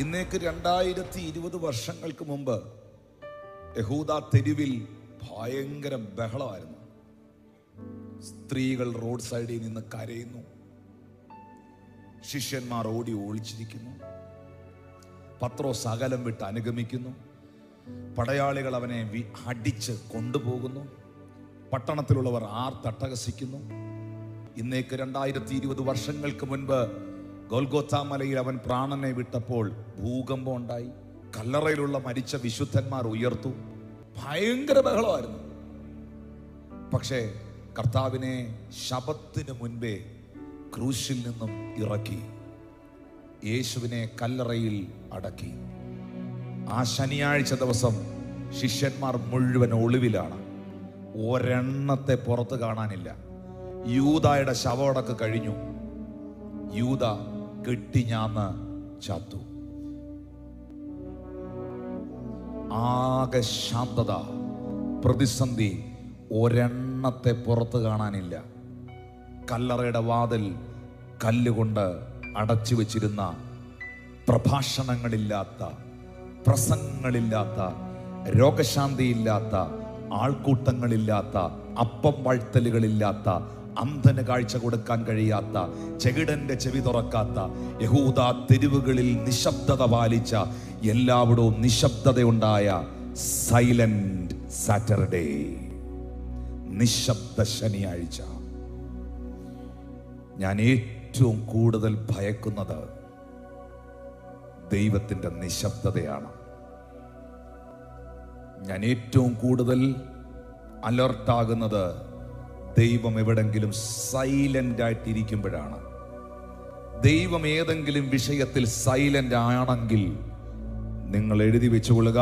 ഇന്നേക്ക് രണ്ടായിരത്തി ഇരുപത് വർഷങ്ങൾക്ക് മുമ്പ് യഹൂദ തെരുവിൽ ഭയങ്കര ബഹളമായിരുന്നു. സ്ത്രീകൾ റോഡ് സൈഡിൽ നിന്ന് കരയുന്നു. ശിഷ്യന്മാർ ഓടി ഒളിച്ചിരിക്കുന്നു. പത്രോ സകലം വിട്ട് അനുഗമിക്കുന്നു. പടയാളികൾ അവനെ അടിച്ച് കൊണ്ടുപോകുന്നു. പട്ടണത്തിലുള്ളവർ ആർ തട്ടകസിക്കുന്നു ഇന്നേക്ക് രണ്ടായിരത്തി ഇരുപത് വർഷങ്ങൾക്ക് മുൻപ് ഗോൽഗോത്ത മലയിൽ അവൻ പ്രാണനെ വിട്ടപ്പോൾ ഭൂകമ്പം ഉണ്ടായി. കല്ലറയിലുള്ള മരിച്ച വിശുദ്ധന്മാർ ഉയർത്തു. ഭയങ്കര ബഹളമായിരുന്നു. പക്ഷേ കർത്താവിനെ ശബത്തിന് മുൻപേ ക്രൂശിൽ നിന്നും ഇറക്കി. യേശുവിനെ കല്ലറയിൽ അടക്കി. ആ ശനിയാഴ്ച ദിവസം ശിഷ്യന്മാർ മുഴുവൻ ഒളിവിലാണ്. ഒരെണ്ണത്തെ പുറത്ത് കാണാനില്ല. യൂതായുടെ ശവമടക്ക് കഴിഞ്ഞു. യൂത കെട്ടിഞ്ഞാന്ന് ചത്തു. ആകെ ശാന്തത പ്രതിസന്ധി ഒരെണ്ണത്തെ പുറത്ത് കാണാനില്ല. കല്ലറയുടെ വാതിൽ കല്ലുകൊണ്ട് അടച്ചു വെച്ചിരുന്ന പ്രഭാഷണങ്ങളില്ലാത്ത പ്രസംഗങ്ങളില്ലാത്ത രോഗശാന്തിയില്ലാത്ത ആൾക്കൂട്ടങ്ങളില്ലാത്ത അപ്പം വാഴ്ത്തലുകളില്ലാത്ത അന്ധന് കാഴ്ച കൊടുക്കാൻ കഴിയാത്ത ചെകിടന്റെ ചെവി തുറക്കാത്ത യഹൂദ തെരുവുകളിൽ നിശബ്ദത പാലിച്ച എല്ലാവിടവും നിശബ്ദതയുണ്ടായ സൈലന്റ് സാറ്റർഡേ. നിശബ്ദ ശനിയാഴ്ച. ഞാൻ ഏറ്റവും കൂടുതൽ ഭയക്കുന്നത് ദൈവത്തിന്റെ നിശബ്ദതയാണ്. ഞാൻ ഏറ്റവും കൂടുതൽ അലർട്ടാകുന്നത് ദൈവം എവിടെങ്കിലും സൈലന്റ് ആയിട്ടിരിക്കുമ്പോഴാണ്. ദൈവം ഏതെങ്കിലും വിഷയത്തിൽ സൈലന്റ് ആണെങ്കിൽ നിങ്ങൾ എഴുതി വെച്ചുകൊള്ളുക.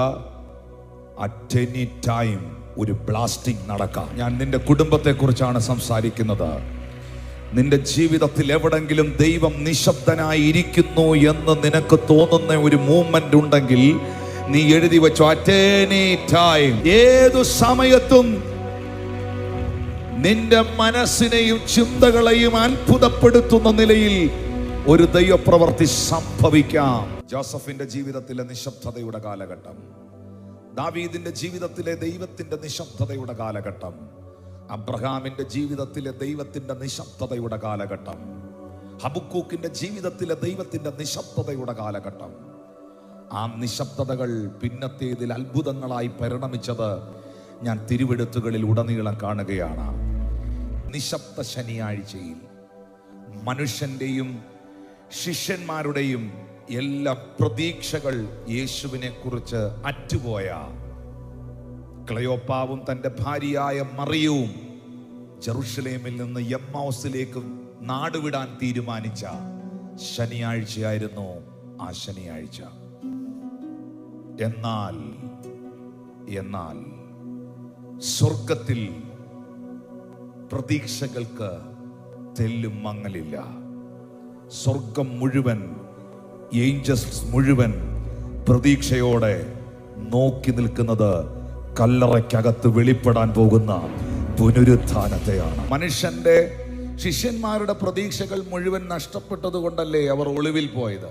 അറ്റ് എനി ടൈം ഒരു ബ്ലാസ്റ്റിംഗ് നടക്കാം. ഞാൻ നിന്റെ കുടുംബത്തെക്കുറിച്ചാണ് സംസാരിക്കുന്നത്. നിന്റെ ജീവിതത്തിൽ എവിടെങ്കിലും ദൈവം നിശബ്ദനായി ഇരിക്കുന്നു എന്ന് നിനക്ക് തോന്നുന്ന ഒരു മൂവ്മെന്റ് ഉണ്ടെങ്കിൽ നീ എഴുതി വെച്ചോ. അറ്റ് എനി ടൈം ഏതു സമയത്തും നിന്റെ മനസ്സിനെയും ചിന്തകളെയും അത്ഭുതപ്പെടുത്തുന്ന നിലയിൽ ഒരു ദൈവപ്രവർത്തി സംഭവിക്കാം. ജോസഫിന്റെ ജീവിതത്തിലെ നിശബ്ദതയുടെ കാലഘട്ടം. ദാവീദിന്റെ ജീവിതത്തിലെ ദൈവത്തിന്റെ നിശബ്ദതയുടെ കാലഘട്ടം. അബ്രഹാമിന്റെ ജീവിതത്തിലെ ദൈവത്തിന്റെ നിശബ്ദതയുടെ കാലഘട്ടം. ഹബുക്കൂക്കിന്റെ ജീവിതത്തിലെ ദൈവത്തിന്റെ നിശബ്ദതയുടെ കാലഘട്ടം. ആ നിശബ്ദതകൾ പിന്നത്തേതിൽ അത്ഭുതങ്ങളായി പരിണമിച്ചത് ഞാൻ തിരുവെടുത്തുകളിൽ ഉടനീളം കാണുകയാണ്. നിശബ്ദ ശനിയാഴ്ചയിൽ മനുഷ്യന്റെയും ശിഷ്യന്മാരുടെയും എല്ലാ പ്രതീക്ഷകൾ യേശുവിനെ കുറിച്ച് അറ്റുപോയ ക്ലയോപ്പാവും തന്റെ ഭാര്യയായ മറിയവും ജെറുഷലേമിൽ നിന്ന് എമ്മൗസിലേക്ക് നാടുവിടാൻ തീരുമാനിച്ച ശനിയാഴ്ചയായിരുന്നു ആ ശനിയാഴ്ച. എന്നാൽ എന്നാൽ സ്വർഗത്തിൽ പ്രതീക്ഷകൾക്ക് തെല്ലും മങ്ങലില്ല. സ്വർഗം മുഴുവൻ ഏഞ്ചൽസ് മുഴുവൻ പ്രതീക്ഷയോടെ നോക്കി നിൽക്കുന്നത് കല്ലറയ്ക്കകത്ത് വെളിപ്പെടാൻ പോകുന്ന പുനരുത്ഥാനത്തെയാണ്. മനുഷ്യന്റെ ശിഷ്യന്മാരുടെ പ്രതീക്ഷകൾ മുഴുവൻ നഷ്ടപ്പെട്ടത് കൊണ്ടല്ലേ അവർ ഒളിവിൽ പോയത്?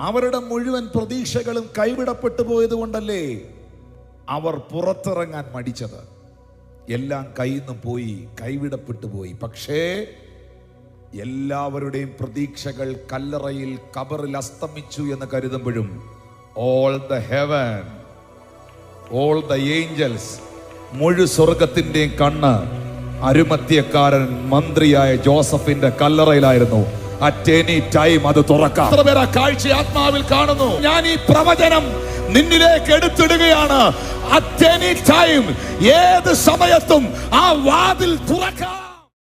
അവരുടെ മുഴുവൻ പ്രതീക്ഷകളും കൈവിടപ്പെട്ടു പോയത് കൊണ്ടല്ലേ അവർ പുറത്തിറങ്ങാൻ മടിച്ചത്? എല്ലാം കയ്യിൽ നിന്ന് പോയി കൈവിടപ്പെട്ടു പോയി. പക്ഷേ എല്ലാവരുടെയും പ്രതീക്ഷകൾ കല്ലറയിൽ കബറിൽ അസ്തമിച്ചു എന്ന് കരുതുമ്പോഴും all the heaven all the angels മുഴു സ്വർഗത്തിന്റെയും കണ്ണ് അരുമത്യക്കാരൻ മന്ത്രിയായ ജോസഫിന്റെ കല്ലറയിലായിരുന്നു. അറ്റ് എനി ടൈം അത് തുറക്കാം. കാഴ്ച ആത്മാവിൽ കാണുന്നു? ഞാൻ ഈ പ്രവചനം നിന്നിലേക്ക് എടുത്തിടുകയാണ്. അറ്റ് എനി ടൈം ഏത് സമയത്തും ആ വാതിൽ തുറക്കാം